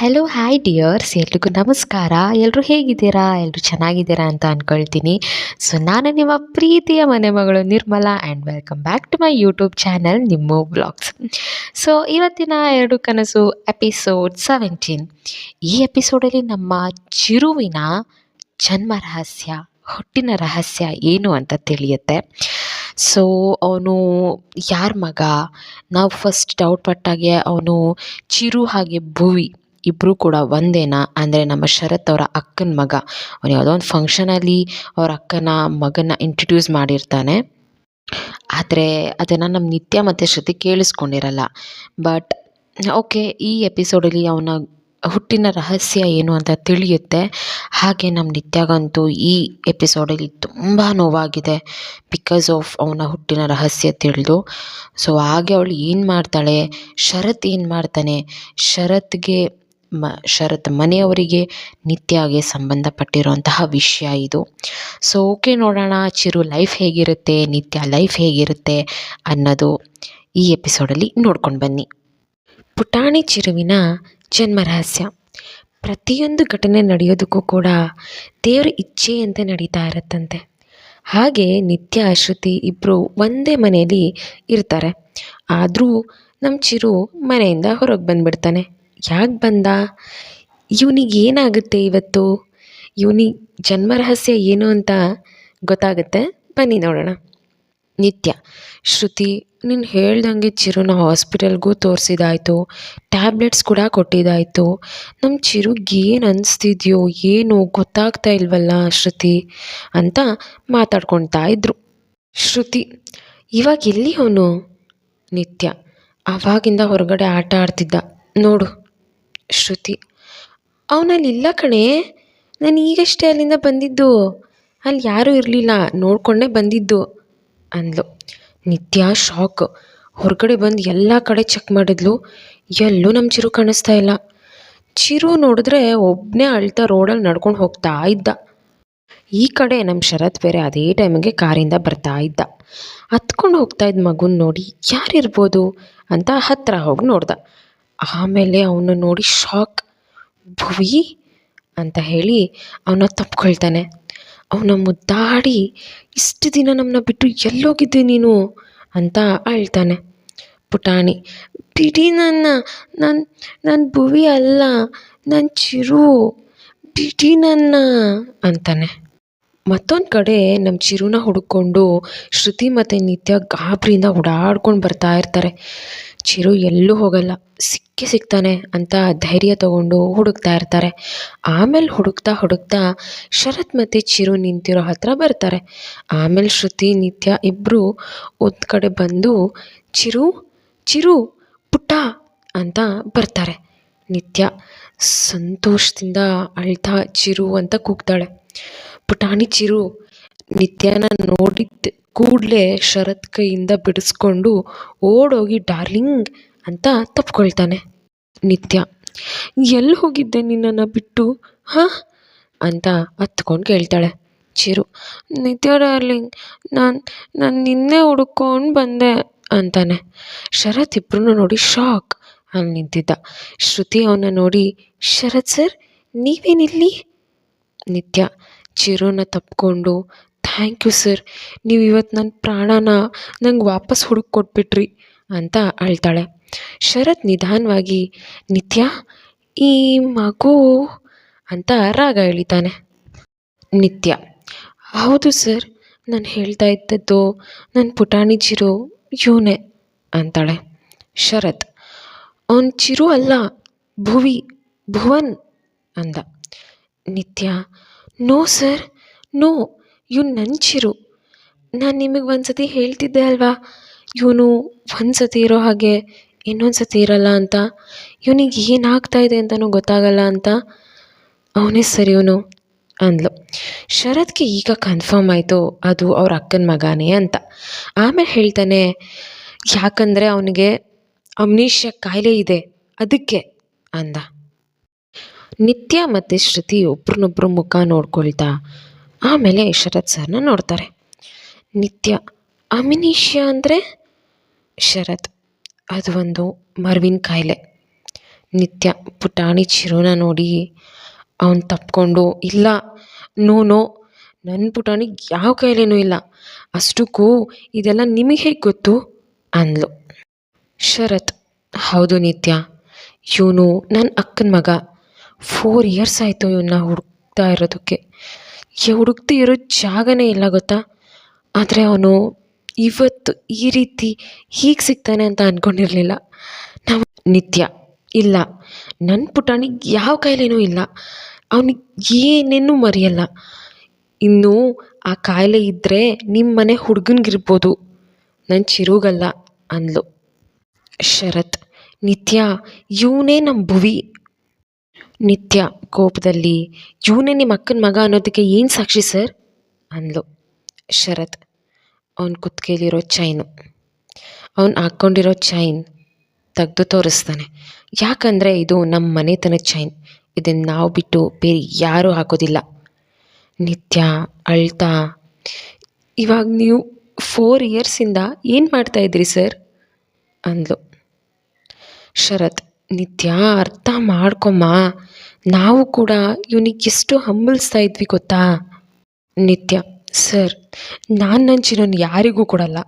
Hello hi dears ಎಲ್ರಿಗೂ ನಮಸ್ಕಾರ. ಎಲ್ಲರೂ ಹೇಗಿದ್ದೀರಾ? ಎಲ್ಲರೂ ಚೆನ್ನಾಗಿದ್ದೀರಾ ಅಂತ ಅಂದ್ಕೊಳ್ತೀನಿ ಸೊ ನಾನು ನಿಮ್ಮ ಪ್ರೀತಿಯ ಮನೆ ಮಗಳು Nirmala and welcome back to my YouTube channel ನಿಮ್ಮ ಬ್ಲಾಗ್ಸ್ ಸೊ ಇವತ್ತಿನ ಎರಡು ಕನಸು ಎಪಿಸೋಡ್ ಸೆವೆಂಟೀನ್ ಈ ಎಪಿಸೋಡಲ್ಲಿ ನಮ್ಮ ಚಿರುವಿನ ಜನ್ಮ ರಹಸ್ಯ, ಹುಟ್ಟಿನ ರಹಸ್ಯ ಏನು ಅಂತ ತಿಳಿಯುತ್ತೆ. ಸೊ ಅವನು ಯಾರ ಮಗ? ನಾವು ಫಸ್ಟ್ ಡೌಟ್ ಪಟ್ಟಾಗೆ ಅವನು ಚಿರು ಹಾಗೆ ಭುವಿ. ಇಬ್ಬರು ಕೂಡ ಒಂದೇನಾ? ಅಂದರೆ ನಮ್ಮ ಶರತ್ ಅವರ ಅಕ್ಕನ ಮಗ. ಅವನು ಯಾವುದೋ ಒಂದು ಫಂಕ್ಷನಲ್ಲಿ ಅವರ ಅಕ್ಕನ ಮಗನ ಇಂಟ್ರಡ್ಯೂಸ್ ಮಾಡಿರ್ತಾನೆ. ಆದರೆ ಅದನ್ನು ನಮ್ಮ ನಿತ್ಯ ಮತ್ತು ಶ್ರುತಿ ಕೇಳಿಸ್ಕೊಂಡಿರಲ್ಲ. ಬಟ್ ಓಕೆ ಈ ಎಪಿಸೋಡಲ್ಲಿ ಅವನ ಹುಟ್ಟಿನ ರಹಸ್ಯ ಏನು ಅಂತ ತಿಳಿಯುತ್ತೆ. ಹಾಗೆ ನಮ್ಮ ನಿತ್ಯಗಂತೂ ಈ ಎಪಿಸೋಡಲ್ಲಿ ತುಂಬ ನೋವಾಗಿದೆ. ಬಿಕಾಸ್ ಆಫ್ ಅವನ ಹುಟ್ಟಿನ ರಹಸ್ಯ ತಿಳಿದು. ಸೊ ಹಾಗೆ ಅವಳು ಏನು ಮಾಡ್ತಾಳೆ? ಶರತ್ ಏನು ಮಾಡ್ತಾನೆ? ಶರತ್ಗೆ ಮ, ಶರತ್ ಮನೆಯವರಿಗೆ ನಿತ್ಯಾಗೆ ಸಂಬಂಧಪಟ್ಟಿರುವಂತಹ ವಿಷಯ ಇದು. ಸೊ ಓಕೆ ನೋಡೋಣ, ಚಿರು ಲೈಫ್ ಹೇಗಿರುತ್ತೆ, ನಿತ್ಯ ಲೈಫ್ ಹೇಗಿರುತ್ತೆ ಅನ್ನೋದು ಈ ಎಪಿಸೋಡಲ್ಲಿ ನೋಡ್ಕೊಂಡು ಬನ್ನಿ. ಪುಟಾಣಿ ಚಿರುವಿನ ಜನ್ಮ ರಹಸ್ಯ. ಪ್ರತಿಯೊಂದು ಘಟನೆ ನಡೆಯೋದಕ್ಕೂ ಕೂಡ ದೇವರ ಇಚ್ಛೆಯಂತೆ ನಡೀತಾ ಇರುತ್ತಂತೆ. ಹಾಗೆ ನಿತ್ಯ, ಶ್ರುತಿ ಇಬ್ಬರು ಒಂದೇ ಮನೆಯಲ್ಲಿ ಇರ್ತಾರೆ. ಆದರೂ ನಮ್ಮ ಚಿರು ಮನೆಯಿಂದ ಹೊರಗೆ ಬಂದುಬಿಡ್ತಾನೆ. ಯಾಕೆ ಬಂದ? ಇವನಿಗೆ ಏನಾಗುತ್ತೆ ಇವತ್ತು? ಇವನಿಗೆ ಜನ್ಮ ರಹಸ್ಯ ಏನು ಅಂತ ಗೊತ್ತಾಗುತ್ತೆ? ಬನ್ನಿ ನೋಡೋಣ. ನಿತ್ಯ. ಶ್ರುತಿ, ನೀನು ಹೇಳ್ದಂಗೆ ಚಿರುನ ಹಾಸ್ಪಿಟಲ್ಗೂ ತೋರಿಸಿದಾಯ್ತು. ಟ್ಯಾಬ್ಲೆಟ್ಸ್ ಕೂಡ ಕೊಟ್ಟಿದ್ದಾಯಿತು ನಮ್ಮ ಚಿರುಗೆ ಏನು ಅನಿಸ್ತಿದ್ಯೋ, ಏನು ಗೊತ್ತಾಗ್ತಾ ಇಲ್ವಲ್ಲ ಶ್ರುತಿ ಅಂತ ಮಾತಾಡ್ಕೊಳ್ತಾ ಇದ್ರು. ಶ್ರುತಿ, ಇವಾಗ ಎಲ್ಲಿ ಅವನು ನಿತ್ಯ. ಆವಾಗಿಂದ ಹೊರಗಡೆ ಆಟ ಆಡ್ತಿದ್ದ. ನೋಡು. ಶ್ರುತಿ. ಅವನಲ್ಲಿಲ್ಲ ಕಣೆ. ನಾನು ಈಗಷ್ಟೇ ಅಲ್ಲಿಂದ ಬಂದಿದ್ದು. ಅಲ್ಲಿ ಯಾರೂ ಇರಲಿಲ್ಲ. ನೋಡಿಕೊಂಡೇ ಬಂದಿದ್ದು ಅಂದ್ಲು. ನಿತ್ಯ ಶಾಕ್. ಹೊರಗಡೆ ಬಂದು ಎಲ್ಲ ಕಡೆ ಚೆಕ್ ಮಾಡಿದ್ಲು. ಎಲ್ಲೂ ನಮ್ಮ ಚಿರು ಕಾಣಿಸ್ತಾ ಇಲ್ಲ. ಚಿರು ನೋಡಿದ್ರೆ ಒಬ್ಬನೇ ಅಳ್ತಾ ರೋಡಲ್ಲಿ ನಡ್ಕೊಂಡು ಹೋಗ್ತಾ ಇದ್ದ. ಈ ಕಡೆ ನಮ್ಮ ಶರತ್ ಬೇರೆ ಅದೇ ಟೈಮಿಗೆ ಕಾರಿಂದ ಬರ್ತಾ ಇದ್ದ. ಹತ್ಕೊಂಡು ಹೋಗ್ತಾ ಇದ್ದ ಮಗುನ ನೋಡಿ, ಯಾರಿರ್ಬೋದು? ಅಂತ ಹತ್ತಿರ ಹೋಗಿ ನೋಡ್ದ. ಆಮೇಲೆ ಅವನು ನೋಡಿ ಶಾಕ್ ಭುವಿ ಅಂತ ಹೇಳಿ ಅವನ ತಪ್ಕೊಳ್ತಾನೆ. ಅವನ ಮುದ್ದಾಡಿ, ಇಷ್ಟು ದಿನ ನಮ್ಮನ್ನ ಬಿಟ್ಟು ಎಲ್ಲೋಗಿದ್ದೆ ನೀನು ಅಂತ ಅಳ್ತಾನೆ. ಪುಟಾಣಿ, ಬಿಡಿ ನನ್ನ ನನ್ನ ನನ್ನ ಭುವಿ ಅಲ್ಲ ನನ್ನ ಚಿರು, ಬಿಡಿ ನನ್ನ ಅಂತಾನೆ. ಮತ್ತೊಂದು ಕಡೆ ನಮ್ಮ ಚಿರುನ ಹುಡುಕೊಂಡು ಶ್ರುತಿ ಮತ್ತು ನಿತ್ಯ ಗಾಬರಿಯಿಂದ ಓಡಾಡ್ಕೊಂಡು ಬರ್ತಾ ಇರ್ತಾರೆ. ಚಿರು ಎಲ್ಲೂ ಹೋಗಲ್ಲ. ಸಿಕ್ಕಿ ಸಿಗ್ತಾನೆ ಅಂತ ಧೈರ್ಯ ತಗೊಂಡು ಹುಡುಕ್ತಾ ಇರ್ತಾರೆ. ಆಮೇಲೆ ಹುಡುಕ್ತಾ ಹುಡುಕ್ತಾ ಶರತ್ ಮತ್ತು ಚಿರು ನಿಂತಿರೋ ಹತ್ರ ಬರ್ತಾರೆ. ಆಮೇಲೆ ಶ್ರುತಿ, ನಿತ್ಯ ಇಬ್ಬರು ಒಂದು ಕಡೆ ಬಂದು, ಚಿರು ಚಿರು, ಪುಟ್ಟ ಅಂತ ಬರ್ತಾರೆ. ನಿತ್ಯ ಸಂತೋಷದಿಂದ ಅಳ್ತಾ ಚಿರು ಅಂತ ಕೂಗ್ತಾಳೆ. ಪುಟಾಣಿ ಚಿರು, ನಿತ್ಯನ ನೋಡಿದ ಕೂಡಲೇ ಶರತ್ ಕೈಯಿಂದ ಬಿಡಿಸ್ಕೊಂಡು ಓಡೋಗಿ ಡಾರ್ಲಿಂಗ್ ಅಂತ ತಪ್ಕೊಳ್ತಾನೆ. ನಿತ್ಯ, ಎಲ್ಲಿ ಹೋಗಿದ್ದೆ ನಿನ್ನನ್ನು ಬಿಟ್ಟು? ಹಾಂ? ಅಂತ ಹತ್ಕೊಂಡು ಕೇಳ್ತಾಳೆ. ಚಿರು, ನಿತ್ಯ ಡಾರ್ಲಿಂಗ್, ನಾನು ನಾನು ನಿನ್ನೆ ಹುಡುಕೊಂಡು ಬಂದೆ, ಅಂತಾನೆ. ಶರತ್ ಇಬ್ಬರನ್ನೂ ನೋಡಿ ಶಾಕ್ ಅಲ್ಲಿ ನಿಂತಿದ್ದ. ಶ್ರುತಿ ಅವನ ನೋಡಿ, ಶರತ್ ಸರ್, ನೀವೇನಿಲ್ಲಿ? ನಿತ್ಯ, ಚಿರುನ ತಪ್ಕೊಂಡು ಥ್ಯಾಂಕ್ ಯು ಸರ್. ನೀವು ಇವತ್ತು ನನ್ನ ಪ್ರಾಣನ ನಂಗೆ ವಾಪಸ್ ಹುಡುಕಿ ಕೊಟ್ಬಿಟ್ರಿ ಅಂತ ಅಳ್ತಾಳೆ. ಶರತ್ ನಿಧಾನವಾಗಿ, ನಿತ್ಯ, ಈ ಮಗು ಅಂತ ರಾಗ ಎಳಿತಾನೆ. ನಿತ್ಯ, ಹೌದು ಸರ್, ನಾನು ಹೇಳ್ತಾ ಇದ್ದದ್ದು ನನ್ನ ಪುಟಾಣಿ ಚಿರು ಇವನೇ ಅಂತಾಳೆ. ಶರತ್, ಅವನ ಚಿರು ಅಲ್ಲ, ಭುವಿ, ಭುವನ್ ಅಂದ. ನಿತ್ಯ, ನೋ ಸರ್, ನೋ ಇವ್ನು ನಂಚಿರು ನಾನು ನಿಮಗೆ ಒಂದು ಸತಿ ಹೇಳ್ತಿದ್ದೆ ಅಲ್ವಾ, ಇವನು ಒಂದು ಸತಿ ಇರೋ ಹಾಗೆ ಇನ್ನೊಂದು ಸತಿ ಇರಲ್ಲ ಅಂತ, ಇವನಿಗೆ ಏನಾಗ್ತಾ ಇದೆ ಅಂತಲೂ ಗೊತ್ತಾಗಲ್ಲ ಅಂತ, ಅವನೇ ಸರಿ ಇವನು ಅಂದ್ಲು. ಶರತ್ಗೆ ಈಗ ಕನ್ಫರ್ಮ್ ಆಯಿತು, ಅದು ಅವ್ರ ಅಕ್ಕನ ಮಗನೇ ಅಂತ. ಆಮೇಲೆ ಹೇಳ್ತಾನೆ, ಯಾಕಂದರೆ ಅವನಿಗೆ ಅಮ್ನೀಷ್ಯ ಕಾಯಿಲೆ ಇದೆ, ಅದಕ್ಕೆ ಅಂದ. ನಿತ್ಯ ಮತ್ತು ಶ್ರುತಿ ಒಬ್ರನ್ನೊಬ್ರು ಮುಖ ನೋಡ್ಕೊಳ್ತಾ ಆಮೇಲೆ ಶರತ್ ಸರ್ನ ನೋಡ್ತಾರೆ. ನಿತ್ಯ, ಅಮಿನಿಷ್ಯ ಅಂದರೆ ಶರತ್. ಅದು ಒಂದು ಮರ್ವಿನ ಕಾಯಿಲೆ. ನಿತ್ಯ ಪುಟಾಣಿ ಚಿರೋನ ನೋಡಿ ಅವನು ತಪ್ಕೊಂಡು, ಇಲ್ಲ, ನೋ ನನ್ನ ಪುಟಾಣಿಗೆ ಯಾವ ಕಾಯಿಲೆನೂ ಇಲ್ಲ, ಅಷ್ಟಕ್ಕೂ ಇದೆಲ್ಲ ನಿಮಗೆ ಹೇಗೆ ಗೊತ್ತು? ಅಂದ್ಲು. ಶರತ್, ಹೌದು ನಿತ್ಯ, ಇವನು ನನ್ನ ಅಕ್ಕನ ಮಗ. ಫೋರ್ ಇಯರ್ಸ್ ಆಯಿತು ಇವನ್ನ ಹುಡುಕ್ತಾ ಇರೋದಕ್ಕೆ. ಹುಡುಕ್ತಾ ಇರೋ ಜಾಗನೇ ಇಲ್ಲ ಗೊತ್ತಾ? ಆದರೆ ಅವನು ಇವತ್ತು ಈ ರೀತಿ ಹೀಗೆ ಸಿಗ್ತಾನೆ ಅಂತ ಅಂದ್ಕೊಂಡಿರಲಿಲ್ಲ ನಾವು ನಿತ್ಯ ಇಲ್ಲ. ನನ್ನ ಪುಟಾಣಿಗೆ ಯಾವ ಕಾಯಿಲೆನೂ ಇಲ್ಲ. ಅವನಿಗೆ ಏನೇನೂ ಮರೆಯಲ್ಲ. ಇನ್ನು ಆ ಕಾಯಿಲೆ ಇದ್ದರೆ ನಿಮ್ಮ ಮನೆ ಹುಡುಗನಿಗಿರ್ಬೋದು. ನನ್ನ ಚಿರುಗಲ್ಲ ಅಂದ್ಲು. ಶರತ್, ನಿತ್ಯ, ಇವನೇ ನಮ್ಮ ಭುವಿ. ನಿತ್ಯ ಕೋಪದಲ್ಲಿ, ಇವನೇ ನಿಮ್ಮ ಅಕ್ಕನ ಮಗ ಅನ್ನೋದಕ್ಕೆ ಏನು ಸಾಕ್ಷಿ ಸರ್? ಅಂದ್ಲು ಶರತ್. ಅವನ ಕುತ್ಕೇಲಿರೋ ಚೈನು. ಅವನು ಹಾಕ್ಕೊಂಡಿರೋ ಚೈನ್ ತೆಗೆದು ತೋರಿಸ್ತಾನೆ. ಯಾಕಂದರೆ ಇದು ನಮ್ಮ ಮನೆತನದ ಚೈನ್. ಇದನ್ನು ನಾವು ಬಿಟ್ಟು ಬೇರೆ ಯಾರೂ ಹಾಕೋದಿಲ್ಲ. ನಿತ್ಯ ಅಳ್ತಾ, ಇವಾಗ ನೀವು ಫೋರ್ ಇಯರ್ಸಿಂದ ಏನು ಮಾಡ್ತಾ ಇದ್ರಿ ಸರ್? ಅಂದ್ಲು. ಶರತ್, ನಿತ್ಯ ಅರ್ಥ ಮಾಡ್ಕೊಮ್ಮ. ನಾವು ಕೂಡ ಇವನಿಗೆ ಎಷ್ಟು ಹಂಬಲಿಸ್ತಾ ಇದ್ವಿ ಗೊತ್ತಾ? ನಿತ್ಯ. ಸರ್, ನಾನು ಚಿನ್ನನ ಯಾರಿಗೂ ಕೊಡಲ್ಲ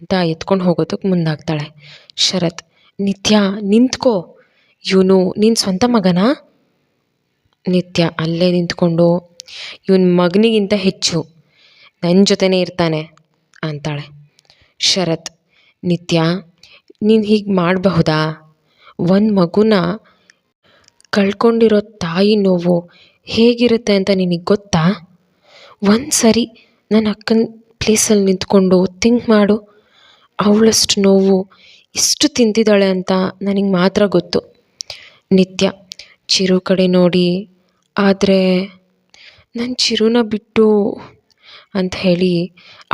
ಅಂತ ಎತ್ಕೊಂಡು ಹೋಗೋದಕ್ಕೆ ಮುಂದಾಗ್ತಾಳೆ. ಶರತ್, ನಿತ್ಯ, ನಿಂತ್ಕೋ. ಇವನು ನಿನ್ನ ಸ್ವಂತ ಮಗನಾ? ನಿತ್ಯ ಅಲ್ಲೇ ನಿಂತ್ಕೊಂಡು, ಇವನ ಮಗನಿಗಿಂತ ಹೆಚ್ಚು ನನ್ನ ಜೊತೆನೇ ಇರ್ತಾನೆ ಅಂತಾಳೆ. ಶರತ್, ನಿತ್ಯ, ನೀನು ಹೀಗೆ ಮಾಡಬಹುದಾ? ಒಂದು ಮಗುನ ಕಳ್ಕೊಂಡಿರೋ ತಾಯಿ ನೋವು ಹೇಗಿರುತ್ತೆ ಅಂತ ನಿನಗೆ ಗೊತ್ತಾ? ಒಂದು ಸರಿ ನನ್ನ ಅಕ್ಕನ ಪ್ಲೇಸಲ್ಲಿ ನಿಂತ್ಕೊಂಡು ಥಿಂಕ್ ಮಾಡು. ಅವಳಷ್ಟು ನೋವು ಇಷ್ಟು ತಿಂತಿದ್ದಾಳೆ ಅಂತ ನನಗೆ ಮಾತ್ರ ಗೊತ್ತು. ನಿತ್ಯ, ಚಿರು ಕಡೆ ನೋಡಿ, ಆದರೆ ನನ್ನ ಚಿರುನ ಬಿಟ್ಟು ಅಂತ ಹೇಳಿ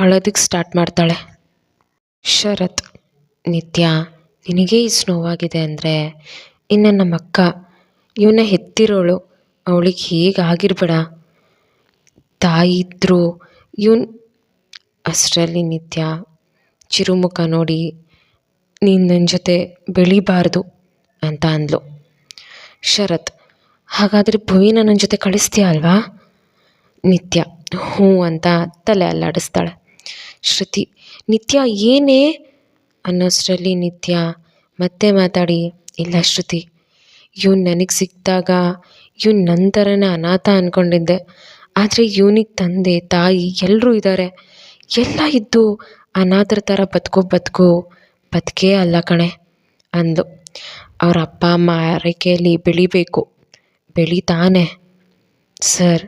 ಅಳೋದಕ್ಕೆ ಸ್ಟಾರ್ಟ್ ಮಾಡ್ತಾಳೆ. ಶರತ್, ನಿತ್ಯ, ನಿನಗೆ ಇಷ್ಟು ನೋವಾಗಿದೆ ಅಂದರೆ ಇನ್ನು ನಮ್ಮ ಅಕ್ಕ ಇವನ್ನ ಹೆತ್ತಿರೋಳು. ಅವಳಿಗೆ ಹೇಗೆ ಆಗಿರಬೇಡ. ತಾಯಿ ಇದ್ದರೂ ಇವನು ಅಷ್ಟರಲ್ಲಿ ನಿತ್ಯ ಚಿರುಮುಖ ನೋಡಿ, ನೀನು ನನ್ನ ಜೊತೆ ಬೆಳಿಬಾರ್ದು ಅಂತ ಅಂದ್ಲು. ಶರತ್, ಹಾಗಾದರೆ ಭುವಿನ ನನ್ನ ಜೊತೆ ಕಳಿಸ್ತೀಯ ಅಲ್ವಾ? ನಿತ್ಯ, ಹ್ಞೂ ಅಂತ ತಲೆ ಅಲ್ಲಾಡಿಸ್ತಾಳೆ. ಶ್ರುತಿ, ನಿತ್ಯ ಏನೇ? ಅನ್ನೋಷ್ಟರಲ್ಲಿ ನಿತ್ಯ ಮತ್ತೆ ಮಾತಾಡಿ, ಇಲ್ಲ ಶ್ರುತಿ ಇವ್ನು ನನಗೆ ಸಿಕ್ಕಿದಾಗ, ಇವ್ನು ನನ್ನ ಥರನೇ ಅನಾಥ ಅಂದ್ಕೊಂಡಿದ್ದೆ ಆದರೆ ಇವನಿಗೆ ತಂದೆ, ತಾಯಿ ಎಲ್ಲರೂ ಇದ್ದಾರೆ ಎಲ್ಲ ಇದ್ದು ಅನಾಥರ ಥರ ಬದುಕೋ, ಬದುಕು, ಬದುಕೇ ಅಲ್ಲ ಕಣೆ ಅಂದು ಅವ್ರ ಅಪ್ಪ ಅಮ್ಮ ಆರೈಕೆಯಲ್ಲಿ ಬೆಳಿಬೇಕು, ಬೆಳಿತಾನೆ. ಸರ್,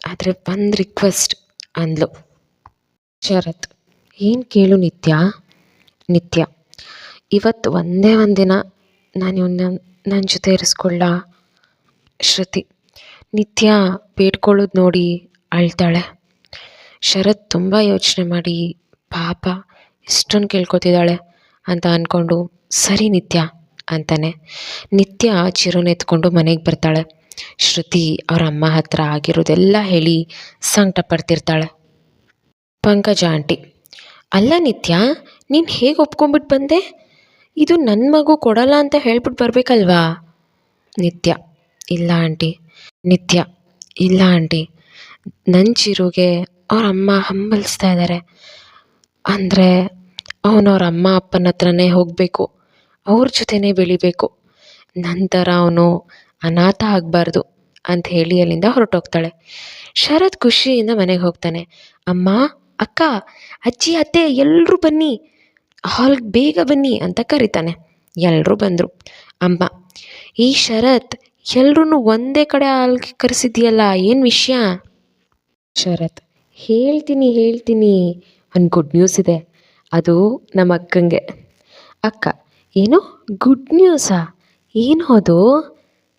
ಆದರೆ ಒಂದು ರಿಕ್ವೆಸ್ಟ್, ಅಂದ್ಲು. ಶರತ್, ಏನು ಕೇಳು ನಿತ್ಯ? ನಿತ್ಯ ಇವತ್ತು ಒಂದೇ ಒಂದು ದಿನ ನಾನು ಇವನ್ನ ನನ್ನ ಜೊತೆ ಇರಿಸ್ಕೊಳ್ಳ. ಶ್ರುತಿ, ನಿತ್ಯ ಬೇಡ್ಕೊಳ್ಳೋದು ನೋಡಿ ಅಳ್ತಾಳೆ. ಶರತ್ ತುಂಬ ಯೋಚನೆ ಮಾಡಿ, ಪಾಪ ಇಷ್ಟೊಂದು ಕೇಳ್ಕೊತಿದ್ದಾಳೆ ಅಂತ ಅಂದ್ಕೊಂಡು ಸರಿ ನಿತ್ಯ ಅಂತಾನೆ. ನಿತ್ಯ ಚಿರೋನ ಎತ್ಕೊಂಡು ಮನೆಗೆ ಬರ್ತಾಳೆ. ಶ್ರುತಿ ಅವ್ರ ಅಮ್ಮ ಹತ್ರ ಆಗಿರೋದೆಲ್ಲ ಹೇಳಿ ಸಂಕಟ ಪಡ್ತಿರ್ತಾಳೆ. ಪಂಕಜ ಆಂಟಿ, ಅಲ್ಲ ನಿತ್ಯ, ನೀನು ಹೇಗೆ ಒಪ್ಕೊಂಡ್ಬಿಟ್ಟು ಬಂದೆ? ಇದು ನನ್ನ ಮಗು ಕೊಡಲ್ಲ ಅಂತ ಹೇಳ್ಬಿಟ್ಟು ಬರಬೇಕಲ್ವಾ? ನಿತ್ಯ. ಇಲ್ಲ ಆಂಟಿ. ನಿತ್ಯ. ಇಲ್ಲ ಆಂಟಿ. ನನ್ನ ಚಿರುಗೆ ಅವ್ರ ಅಮ್ಮ ಹಂಬಲಿಸ್ತಾ ಇದ್ದಾರೆ ಅಂದರೆ ಅವನು ಅವ್ರ ಅಮ್ಮ ಅಪ್ಪನ ಹತ್ರನೇ ಹೋಗಬೇಕು. ಅವ್ರ ಜೊತೆನೇ ಬೆಳಿಬೇಕು. ನಂತರ ಅವನು ಅನಾಥ ಆಗಬಾರ್ದು ಅಂತ ಹೇಳಿ ಅಲ್ಲಿಂದ ಹೊರಟೋಗ್ತಾಳೆ. ಶರತ್ ಖುಷಿಯಿಂದ ಮನೆಗೆ ಹೋಗ್ತಾನೆ. ಅಮ್ಮ, ಅಕ್ಕ, ಅಜ್ಜಿ, ಅತ್ತೆ ಎಲ್ಲರೂ ಬನ್ನಿ. ಹಾಲ್ಗೆ ಬೇಗ ಬನ್ನಿ ಅಂತ ಕರಿತಾನೆ. ಎಲ್ಲರೂ ಬಂದರು. ಅಮ್ಮ, ಈ ಶರತ್ ಎಲ್ರೂ ಒಂದೇ ಕಡೆ ಹಾಲ್ಗೆ ಕರೆಸಿದ್ಯಲ್ಲ, ಏನು ವಿಷಯ? ಶರತ್, ಹೇಳ್ತೀನಿ ಹೇಳ್ತೀನಿ. ಒಂದು ಗುಡ್ ನ್ಯೂಸ್ ಇದೆ. ಅದು ನಮ್ಮ ಅಕ್ಕಂಗೆ. ಅಕ್ಕ, ಏನು? ಗುಡ್ ನ್ಯೂಸಾ ಏನು ಅದು?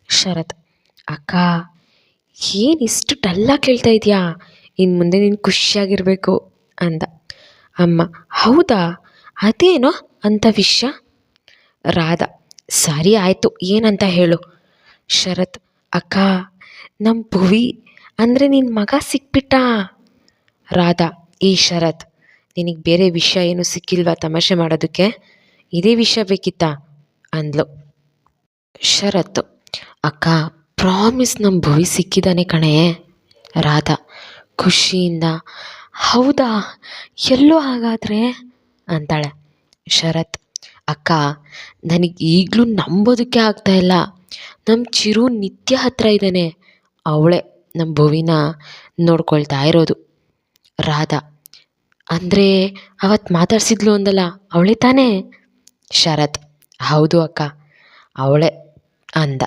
ಶರತ್, ಅಕ್ಕ, ಏನು ಇಷ್ಟು ಡಲ್ಲಾಗಿ ಕೇಳ್ತಾ ಇದೆಯಾ? ಇನ್ನು ಮುಂದೆ ನೀನು ಖುಷಿಯಾಗಿರಬೇಕು. ಅಂದ. ಅಮ್ಮ, ಹೌದಾ? ಅದೇನೋ ಅಂತ ವಿಷಯ ರಾಧ, ಸರಿ ಆಯಿತು, ಏನಂತ ಹೇಳು. ಶರತ್, ಅಕ್ಕ ನಮ್ಮ ಭುವಿ ಅಂದರೆ ನಿನ್ನ ಮಗ ಸಿಕ್ಬಿಟ್ಟ. ರಾಧಾ ಈ ಶರತ್, ನಿನಗೆ ಬೇರೆ ವಿಷಯ ಏನು ಸಿಕ್ಕಿಲ್ವಾ ತಮಾಷೆ ಮಾಡೋದಕ್ಕೆ? ಇದೇ ವಿಷಯ ಬೇಕಿತ್ತಾ? ಅಂದ್ಲು. ಶರತ್, ಅಕ್ಕ, ಪ್ರಾಮಿಸ್ ನಮ್ಮ ಭುವಿ ಸಿಕ್ಕಿದ್ದಾನೆ ಕಣೇ. ರಾಧಾ, ಖುಷಿಯಿಂದ, ಹೌದಾ, ಎಲ್ಲೋ ಹಾಗಾದರೆ? ಅಂತಾಳೆ. ಶರತ್, ಅಕ್ಕ, ನನಗೆ ಈಗಲೂ ನಂಬೋದಕ್ಕೆ ಆಗ್ತಾ ಇಲ್ಲ. ನಮ್ಮ ಚಿರು ನಿತ್ಯ ಹತ್ರ ಇದ್ದಾನೆ ಅವಳೇ ನಮ್ಮ ಭುವಿನ ನೋಡ್ಕೊಳ್ತಾ ಇರೋದು. ರಾಧಾ, ಅಂದರೆ ಅವತ್ತು ಮಾತಾಡ್ಸಿದ್ಲು ಅಂದಲ್ಲ, ಅವಳೇ ತಾನೇ? ಶರತ್, ಹೌದು ಅಕ್ಕ, ಅವಳೆ ಅಂದ.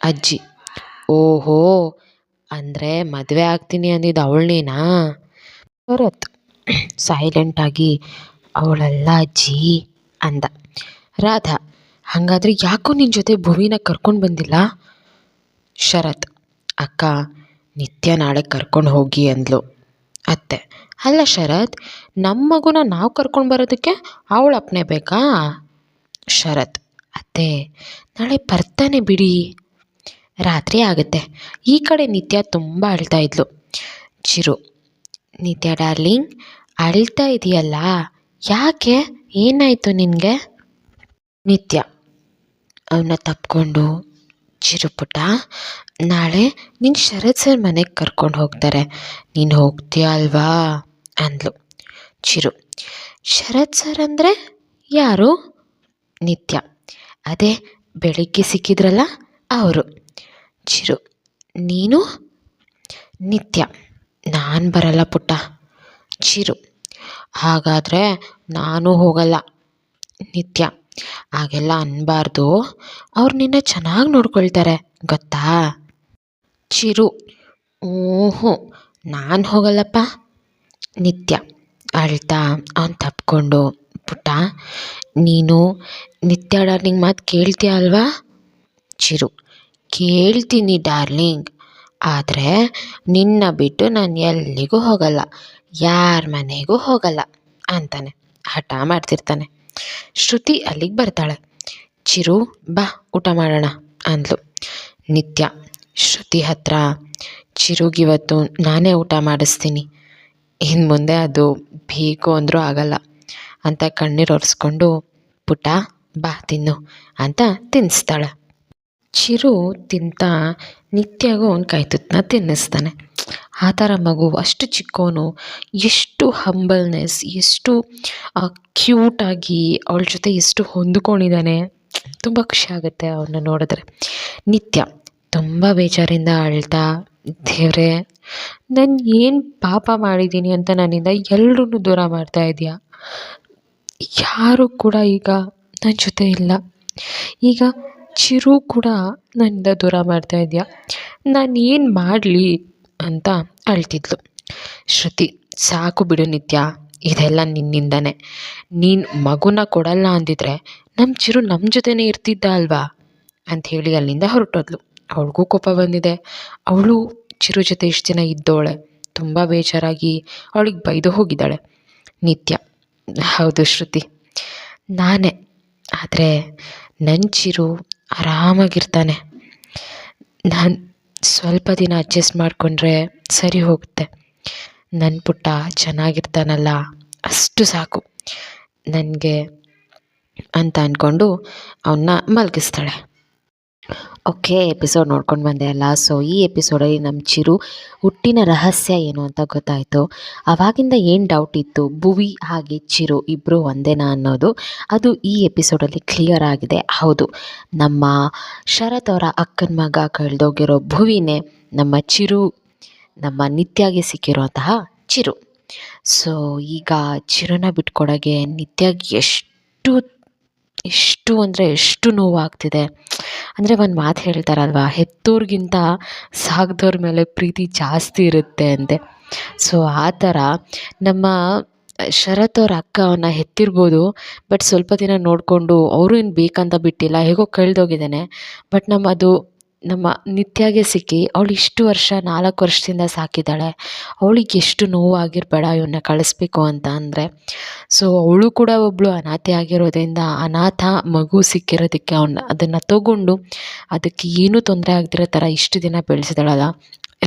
ಅಜ್ಜಿ, ಓಹೋ, ಅಂದರೆ ಮದುವೆ ಆಗ್ತೀನಿ ಅಂದಿದ್ದು ಅವಳನೇನಾ? ಶರತ್ ಸೈಲೆಂಟಾಗಿ ಅವಳಲ್ಲ ಅಜ್ಜಿ ಅಂದ. ರಾಧಾ, ಹಾಗಾದ್ರೆ ಯಾಕೋ ನಿನ್ನ ಜೊತೆ ಭುವಿನ ಕರ್ಕೊಂಡು ಬಂದಿಲ್ಲ? ಶರತ್, ಅಕ್ಕ, ನಿತ್ಯ ನಾಳೆ ಕರ್ಕೊಂಡು ಹೋಗಿ ಅಂದ್ಲು. ಅತ್ತೆ, ಅಲ್ಲ ಶರತ್ ನಮ್ಮ ಮಗುನ ನಾವು ಕರ್ಕೊಂಡು ಬರೋದಕ್ಕೆ ಅವಳ ಅಪ್ಪನೆ ಬೇಕಾ? ಶರತ್, ಅತ್ತೆ, ನಾಳೆ ಬರ್ತಾನೆ ಬಿಡಿ. ರಾತ್ರಿ ಆಗುತ್ತೆ. ಈ ಕಡೆ ನಿತ್ಯ ತುಂಬ ಅಳ್ತಾ ಇದ್ಲು. ಚಿರು, ನಿತ್ಯ ಡಾರ್ಲಿಂಗ್, ಅಳ್ತಾ ಇದೆಯಲ್ಲ? ಯಾಕೆ? ಏನಾಯಿತು ನಿನಗೆ? ನಿತ್ಯ. ಅವನ್ನ ತಪ್ಕೊಂಡು ಚಿರುಪುಟ. ನಾಳೆ ನಿನ್ನ ಶರತ್ ಸರ್ ಮನೆಗೆ ಕರ್ಕೊಂಡು ಹೋಗ್ತಾರೆ. ನೀನು ಹೋಗ್ತೀಯ ಅಲ್ವಾ? ಅಂದ್ಲು. ಚಿರು. ಶರತ್ ಸರ್ ಅಂದರೆ ಯಾರು? ನಿತ್ಯ. ಅದೇ ಬೆಳಿಗ್ಗೆ ಸಿಕ್ಕಿದ್ರಲ್ಲ ಅವರು. ಚಿರು. ನೀನು? ನಿತ್ಯ. ನಾನು ಬರಲ್ಲ ಪುಟ್ಟ. ಚಿರು. ಹಾಗಾದರೆ ನಾನು ಹೋಗಲ್ಲ. ನಿತ್ಯ. ಹಾಗೆಲ್ಲ ಅನ್ನಬಾರ್ದು ಅವ್ರು ನಿನ್ನ ಚೆನ್ನಾಗಿ ನೋಡ್ಕೊಳ್ತಾರೆ. ಗೊತ್ತಾ? ಚಿರು. ಹ್ಞೂ ನಾನು ಹೋಗಲ್ಲಪ್ಪ. ನಿತ್ಯ. ಅಳ್ತಾ ಅವ್ನು ತಪ್ಕೊಂಡು. ಪುಟ್ಟ, ನೀನು ನಿತ್ಯ ಡಾರ್ಲಿಂಗ್ ಮಾತು ಕೇಳ್ತೀಯ ಅಲ್ವಾ? ಚಿರು. ಕೇಳ್ತೀನಿ ಡಾರ್ಲಿಂಗ್. ಆದರೆ ನಿನ್ನ ಬಿಟ್ಟು ನಾನು ಎಲ್ಲಿಗೂ ಹೋಗಲ್ಲ, ಯಾರ ಮನೆಗೂ ಹೋಗಲ್ಲ ಅಂತಾನೆ. ಹಠ ಮಾಡ್ತಿರ್ತಾನೆ. ಶ್ರುತಿ ಅಲ್ಲಿಗೆ ಬರ್ತಾಳೆ. ಚಿರು, ಬಾ, ಊಟ ಮಾಡೋಣ ಅಂದ್ಲು. ನಿತ್ಯ, ಶ್ರುತಿ ಹತ್ರ, ಚಿರುಗಿವತ್ತು ನಾನೇ ಊಟ ಮಾಡಿಸ್ತೀನಿ. ಇನ್ನು ಮುಂದೆ ಅದು ಬೇಕು ಅಂದರೂ ಆಗಲ್ಲ ಅಂತ ಕಣ್ಣೀರು ಒರೆಸ್ಕೊಂಡು, ಪುಟ, ಬಾ, ತಿನ್ನು ಅಂತ ತಿನ್ನಿಸ್ತಾಳೆ ಚಿರು ತಿಂತ ನಿತ್ಯಗೂ ಅವ್ನು ಕೈ ತುತ್ತನ್ನ ತಿನ್ನಿಸ್ತಾನೆ. ಆ ಥರ ಮಗು, ಅಷ್ಟು ಚಿಕ್ಕವನು ಎಷ್ಟು ಹಂಬಲ್ನೆಸ್ ಎಷ್ಟು ಕ್ಯೂಟಾಗಿ ಅವಳ ಜೊತೆ ಎಷ್ಟು ಹೊಂದ್ಕೊಂಡಿದ್ದಾನೆ, ತುಂಬ ಖುಷಿ ಆಗುತ್ತೆ ಅವನ್ನ ನೋಡಿದ್ರೆ. ನಿತ್ಯ, ತುಂಬ ಬೇಜಾರಿಂದ ಅಳ್ತಾ ದೇವರೇ ನಾನು ಏನು ಪಾಪ ಮಾಡಿದ್ದೀನಿ ಅಂತ ನನ್ನಿಂದ ಎಲ್ಲರೂ ದೂರ ಮಾಡ್ತಾ ಇದೆಯಾ ಯಾರು ಕೂಡ ಈಗ ನನ್ನ ಜೊತೆ ಇಲ್ಲ. ಈಗ ಚಿರು ಕೂಡ ನನ್ನಿಂದ ದೂರ ಮಾಡ್ತಾ ಇದೆಯಾ? ನಾನು ಏನು ಮಾಡಲಿ ಅಂತ ಅಳ್ತಿದ್ಲು. ಶ್ರುತಿ, ಸಾಕು ಬಿಡು ನಿತ್ಯ, ಇದೆಲ್ಲ ನಿನ್ನಿಂದನೇ. ನೀನು ಮಗುನ ಕೊಡಲ್ಲ ಅಂದಿದ್ರೆ ನಮ್ಮ ಚಿರು ನಮ್ಮ ಜೊತೆನೇ ಇರ್ತಿದ್ದ ಅಲ್ವಾ? ಅಂತ ಹೇಳಿ ಅಲ್ಲಿಂದ ಹೊರಟೋದ್ಲು. ಅವಳಿಗೂ ಕೋಪ ಬಂದಿದೆ. ಅವಳು ಚಿರು ಜೊತೆ ಇಷ್ಟು ದಿನ ಇದ್ದೋಳೆ. ತುಂಬ ಬೇಜಾರಾಗಿ ಅವಳಿಗೆ ಬೈದು ಹೋಗಿದ್ದಾಳೆ. ನಿತ್ಯ, ಹೌದು ಶ್ರುತಿ. ನಾನೇ. ಆದರೆ ನನ್ನ ಚಿರು ಆರಾಮಾಗಿರ್ತಾನೆ. ನಾನು ಸ್ವಲ್ಪ ದಿನ ಅಡ್ಜಸ್ಟ್ ಮಾಡಿಕೊಂಡ್ರೆ ಸರಿ ಹೋಗುತ್ತೆ. ನನ್ನ ಪುಟ್ಟ ಚೆನ್ನಾಗಿರ್ತಾನಲ್ಲ, ಅಷ್ಟು ಸಾಕು. ನನಗೆ ಅಂತ ಅಂದ್ಕೊಂಡು ಅವನ್ನ ಮಲಗಿಸ್ತಾಳೆ. ಓಕೆ, ಎಪಿಸೋಡ್ ನೋಡ್ಕೊಂಡು ಬಂದೆ ಅಲ್ಲ. ಸೊ ಈ ಎಪಿಸೋಡಲ್ಲಿ ನಮ್ಮ ಚಿರು ಹುಟ್ಟಿನ ರಹಸ್ಯ ಏನು ಅಂತ ಗೊತ್ತಾಯಿತು. ಆವಾಗಿಂದ ಏನು ಡೌಟ್ ಇತ್ತು? ಭುವಿ ಹಾಗೆ ಚಿರು ಇಬ್ಬರು ಒಂದೇನಾ ಅನ್ನೋದು ಅದು ಈ ಎಪಿಸೋಡಲ್ಲಿ ಕ್ಲಿಯರ್ ಆಗಿದೆ. ಹೌದು, ನಮ್ಮ ಶರತ್ ಅವರ ಅಕ್ಕನ ಮಗ ಕಳೆದೋಗಿರೋ ಭುವಿನೇ ನಮ್ಮ ಚಿರು, ನಮ್ಮ ನಿತ್ಯಾಗೆ ಸಿಕ್ಕಿರುವಂತಹ ಚಿರು. ಸೊ ಈಗ ಚಿರುನ ಬಿಟ್ಕೊಡೋಗೆ ನಿತ್ಯಾಗಿ ಎಷ್ಟು ಎಷ್ಟು ಅಂದರೆ ಎಷ್ಟು ನೋವಾಗ್ತಿದೆ. ಅಂದರೆ ಒಂದು ಮಾತು ಹೇಳ್ತಾರಲ್ವ, ಹೆತ್ತೋರ್ಗಿಂತ ಸಾಕ್ದವ್ರ ಮೇಲೆ ಪ್ರೀತಿ ಜಾಸ್ತಿ ಇರುತ್ತೆ ಅಂತೆ. ಸೊ ಆ ಥರ ನಮ್ಮ ಶರತ್ ಅವ್ರ ಅಕ್ಕ ಅವನ್ನ ಹೆತ್ತಿರ್ಬೋದು, ಬಟ್ ಸ್ವಲ್ಪ ದಿನ ನೋಡಿಕೊಂಡು ಅವರು ಏನು ಬೇಕಂತ ಬಿಟ್ಟಿಲ್ಲ, ಹೇಗೋ ಕಳೆದೋಗಿದ್ದಾನೆ. ಬಟ್ ನಮ್ಮ ಅದು ನಮ್ಮ ನಿತ್ಯಾಗೆ ಸಿಕ್ಕಿ ಅವಳು ಇಷ್ಟು ವರ್ಷ, ನಾಲ್ಕು ವರ್ಷದಿಂದ ಸಾಕಿದ್ದಾಳೆ. ಅವಳಿಗೆ ಎಷ್ಟು ನೋವಾಗಿರಬೇಡ ಇವನ್ನ ಕಳಿಸ್ಬೇಕು ಅಂತ ಅಂದರೆ. ಸೊ ಅವಳು ಕೂಡ ಒಬ್ಬಳು ಅನಾಥೆ ಆಗಿರೋದ್ರಿಂದ ಅನಾಥ ಮಗು ಸಿಕ್ಕಿರೋದಕ್ಕೆ ಅವನ್ನ ಅದನ್ನು ತಗೊಂಡು ಅದಕ್ಕೆ ಏನೂ ತೊಂದರೆ ಆಗದಿರೋ ಥರ ಇಷ್ಟು ದಿನ ಬೆಳೆಸಿದಾಳಲ್ಲ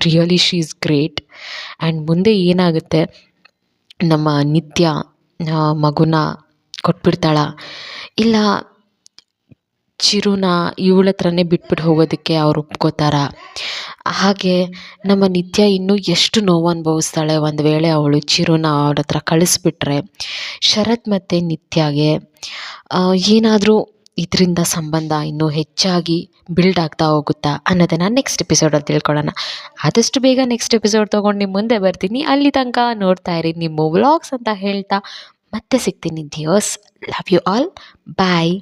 really she is great and ಮುಂದೆ ಏನಾಗುತ್ತೆ? ನಮ್ಮ ನಿತ್ಯ ಮಗುನ ಕೊಟ್ಬಿಡ್ತಾಳ. ಇಲ್ಲ ಚಿರುನ ಇವಳ ಹತ್ರನೇ ಬಿಟ್ಬಿಟ್ಟು ಹೋಗೋದಕ್ಕೆ ಅವ್ರು ಒಪ್ಕೋತಾರ. ಹಾಗೆ ನಮ್ಮ ನಿತ್ಯ ಇನ್ನೂ ಎಷ್ಟು ನೋವು ಅನುಭವಿಸ್ತಾಳೆ. ಒಂದು ವೇಳೆ ಅವಳು ಚಿರುನ ಅವ್ರ ಹತ್ರ ಕಳಿಸ್ಬಿಟ್ರೆ ಶರತ್ ಮತ್ತು ನಿತ್ಯಗೆ ಏನಾದರೂ ಇದರಿಂದ ಸಂಬಂಧ ಇನ್ನೂ ಹೆಚ್ಚಾಗಿ ಬಿಲ್ಡ್ ಆಗ್ತಾ ಹೋಗುತ್ತಾ ಅನ್ನೋದನ್ನು ನೆಕ್ಸ್ಟ್ ಎಪಿಸೋಡಲ್ಲಿ ತಿಳ್ಕೊಳ್ಳೋಣ. ಆದಷ್ಟು ಬೇಗ ನೆಕ್ಸ್ಟ್ ಎಪಿಸೋಡ್ ತೊಗೊಂಡು ನಿಮ್ಮ ಮುಂದೆ ಬರ್ತೀನಿ. ಅಲ್ಲಿ ತನಕ ನೋಡ್ತಾ ಇರಿ ನಿಮ್ಮ ವ್ಲಾಗ್ಸ್ ಅಂತ ಹೇಳ್ತಾ ಮತ್ತೆ ಸಿಗ್ತೀನಿ. Dears love you all bye